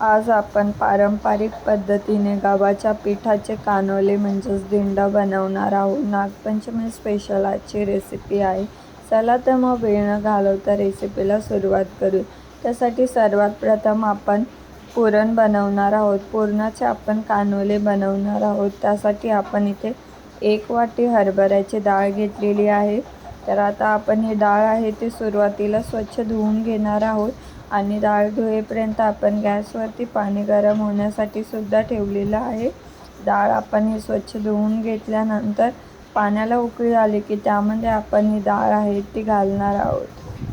आज आपण पारंपरिक पद्धतीने गव्हाच्या पिठाचे कानोले म्हणजेच दिंडा बनवणार आहोत. नागपंचमी स्पेशल आजची रेसिपी आहे. चला तर मग वेळ न घालवता रेसिपीला सुरुवात करू. त्यासाठी सर्वात प्रथम आपण पुरण बनवणार आहोत. पुरणाचे आपण कानोले बनवणार आहोत. त्यासाठी आपण इथे एक वाटी हरभऱ्याची डाळ घेतलेली आहे. तर आता आपण ही डाळ आहे ती सुरुवातीला स्वच्छ धुवून घेणार आहोत. आणि डाळ धुवेपर्यंत आपण गॅसवरती पाणी गरम होण्यासाठी सुद्धा ठेवलेलं आहे. डाळ आपण हे स्वच्छ धुवून घेतल्यानंतर पाण्याला उकळी आली की त्यामध्ये आपण ही डाळ आहे ती घालणार आहोत.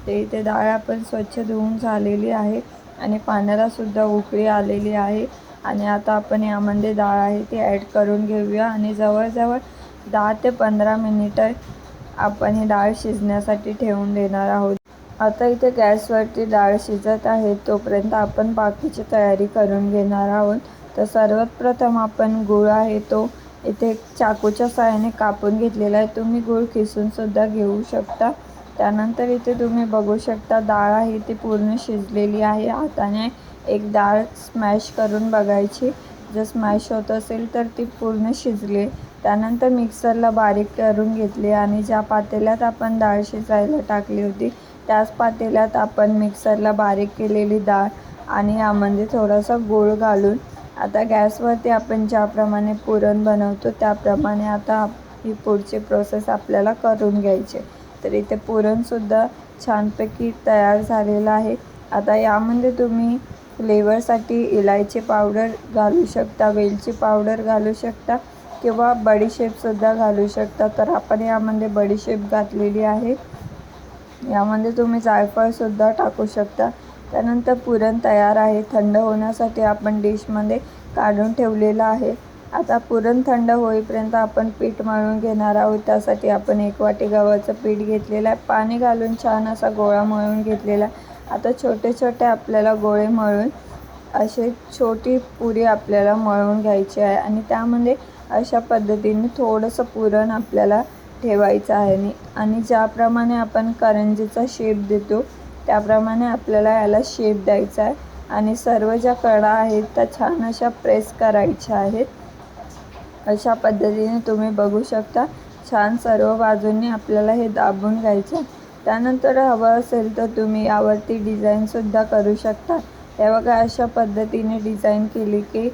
ते इथे डाळ आपण स्वच्छ धुवून झालेली आहे आणि पाण्याला सुद्धा उकळी आलेली आहे. आणि आता आपण यामध्ये डाळ आहे ती ॲड करून घेऊया आणि जवळजवळ दहा ते पंधरा मिनिटं आपण ही डाळ शिजण्यासाठी ठेवून देणार आहोत. आता इथे गॅसवरती डाळ शिजत आहे तोपर्यंत आपण बाकीची तयारी करून घेणार आहोत. तर सर्वात प्रथम आपण गूळ आहे तो इथे चाकूच्या सहाय्याने कापून घेतलेला आहे. तुम्ही गूळ खिसूनसुद्धा घेऊ शकता. त्यानंतर इथे तुम्ही बघू शकता डाळ आहे ती पूर्ण शिजलेली आहे. हाताने एक डाळ स्मॅश करून बघायची. जर स्मॅश होत असेल तर ती पूर्ण शिजली. त्यानंतर मिक्सरला बारीक करून घेतली आणि ज्या पातेल्यात आपण डाळ शिजायला टाकली होती त्याच पातेल्यात आपण मिक्सरला बारीक केलेली डाळ आणि यामध्ये थोडासा गूळ घालून आता गॅसवरती आपण ज्याप्रमाणे पुरण बनवतो त्याप्रमाणे आता ही पुढची प्रोसेस आपल्याला करून घ्यायची तर इथे पुरणसुद्धा छानपैकी तयार झालेलं आहे. आता यामध्ये तुम्ही फ्लेवरसाठी इलायची पावडर घालू शकता वेलची पावडर घालू शकता किंवा बडीशेपसुद्धा घालू शकता. तर आपण यामध्ये बडीशेप घातलेली आहे. यामध्ये तुम्ही जायफळसुद्धा टाकू शकता. त्यानंतर पुरण तयार आहे. थंड होण्यासाठी आपण डिशमध्ये काढून ठेवलेलं आहे. आता पुरण थंड होईपर्यंत आपण पीठ मळून घेणार आहोत. त्यासाठी आपण एक वाटी गव्हाचं पीठ घेतलेलं आहे. पाणी घालून छान असा गोळा मळून घेतलेला आहे. आता छोटे छोटे आपल्याला गोळे मळून असे छोटी पुरी आपल्याला मळून घ्यायची आहे. आणि त्यामध्ये अशा पद्धतीने थोडंसं पुरण आपल्याला ठेवायचं आहे आणि ज्याप्रमाणे आपण करंजीचा शेप देतो त्याप्रमाणे आपल्याला याला शेप द्यायचा आहे. आणि सर्व ज्या कडा आहेत त्या छान अशा प्रेस करायच्या आहेत. अशा पद्धतीने तुम्ही बघू शकता छान सर्व बाजूंनी आपल्याला हे दाबून घ्यायचं त्यानंतर हवं असेल तर तुम्ही यावरती डिझाईनसुद्धा करू शकता. हे बघा अशा पद्धतीने डिझाईन केली की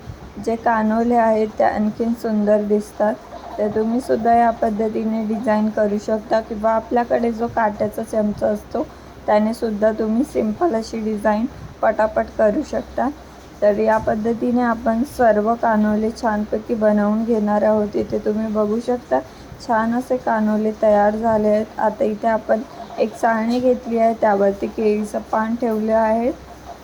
जे कानोले आहेत ते आणखीन सुंदर दिसतात. तर तुम्हीसुद्धा या पद्धतीने डिझाईन करू शकता किंवा आपल्याकडे जो काट्याचा चमचा असतो त्याने सुद्धा तुम्ही सिंपल अशी डिझाईन पटापट करू शकता. तर या पद्धतीने आपण सर्व कानोले छानपैकी बनवून घेणार आहोत. इथे तुम्ही बघू शकता छान असे कानोले तयार झाले आहेत. आता इथे आपण एक चाळणी घेतली आहे त्यावरती केळीचं पान ठेवलं आहे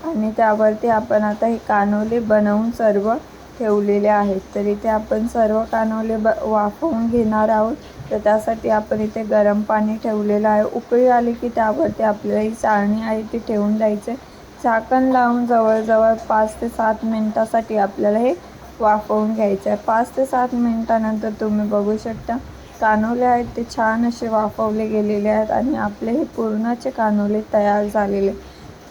आणि त्यावरती आपण आता हे कानोले बनवून सर्व ठेवलेले आहेत. तर इथे आपण सर्व कानोले ब वाफवून घेणार आहोत. तर त्यासाठी आपण इथे गरम पाणी ठेवलेलं आहे. उकळी आली की त्यावरती आपल्याला ही चाळणी आहे ती ठेवून द्यायचे. झाकण लावून जवळजवळ पाच ते सात मिनटासाठी आपल्याला हे वाफवून घ्यायचं आहे. पाच ते सात मिनटानंतर तुम्ही बघू शकता कानोले आहेत ते छान असे वाफवले गेलेले आहेत आणि आपले हे पूर्णाचे कानोले तयार झालेले.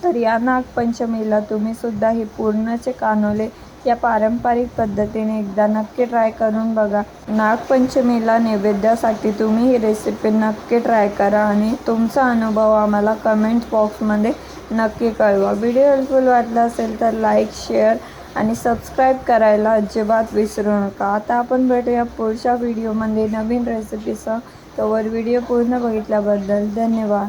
तर या नागपंचमीला तुम्हीसुद्धा हे पूर्णाचे कानोले या पारंपरिक पद्धतीने एकदा नक्की ट्राय करून बघा. नागपंचमीला नैवेद्यासाठी तुम्ही ही रेसिपी नक्की ट्राय करा आणि तुमचा अनुभव आम्हाला कमेंट बॉक्समध्ये नक्की कळवा. व्हिडिओ हेल्पफुल वाटला असेल तर लाईक शेअर आणि सबस्क्राईब करायला अजिबात विसरू नका. आता आपण भेटूया पुढच्या व्हिडिओमध्ये नवीन रेसिपीसह तोवर व्हिडिओ पूर्ण बघितल्याबद्दल धन्यवाद.